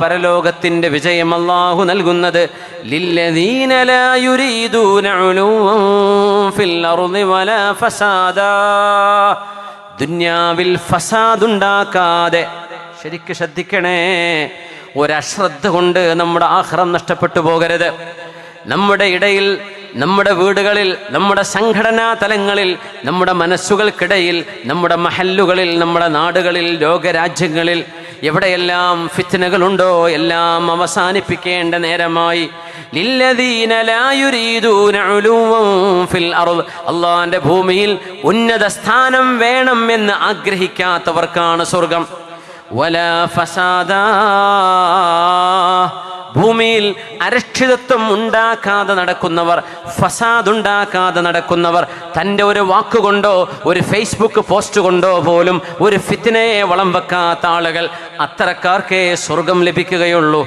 പരലോകത്തിന്റെ വിജയം അള്ളാഹു നൽകുന്നത്. ദുന്യാവിൽ ഫസാദുണ്ടാക്കാതെ ശരിക്ക് ശ്രദ്ധിക്കണേ. ഒരശ്രദ്ധ കൊണ്ട് നമ്മുടെ ആഹ്റം നഷ്ടപ്പെട്ടു പോകരുത്. നമ്മുടെ ഇടയിൽ നമ്മുടെ വീടുകളിൽ നമ്മുടെ സംഘടനാ തലങ്ങളിൽ നമ്മുടെ മനസ്സുകൾക്കിടയിൽ നമ്മുടെ മഹല്ലുകളിൽ നമ്മുടെ നാടുകളിൽ ലോകരാജ്യങ്ങളിൽ എവിടെയെല്ലാം ഫിത്തനകളുണ്ടോ എല്ലാം അവസാനിപ്പിക്കേണ്ട നേരമായി. അള്ളാന്റെ ഭൂമിയിൽ ഉന്നത സ്ഥാനം വേണം എന്ന് ആഗ്രഹിക്കാത്തവർക്കാണ് സ്വർഗം. വലാ ഫസാദാ. ഭൂമിയിൽ അരക്ഷിതത്വം ഉണ്ടാക്കാതെ നടക്കുന്നവർ ഫസാദ് ഉണ്ടാക്കാതെ നടക്കുന്നവർ തന്റെ ഒരു വാക്കുകൊണ്ടോ ഒരു ഫേസ്ബുക്ക് പോസ്റ്റ് കൊണ്ടോ പോലും ഒരു ഫിത്തിനയെ വളം വെക്കാത്ത ആളുകൾ അത്തരക്കാർക്കേ സ്വർഗം ലഭിക്കുകയുള്ളൂ.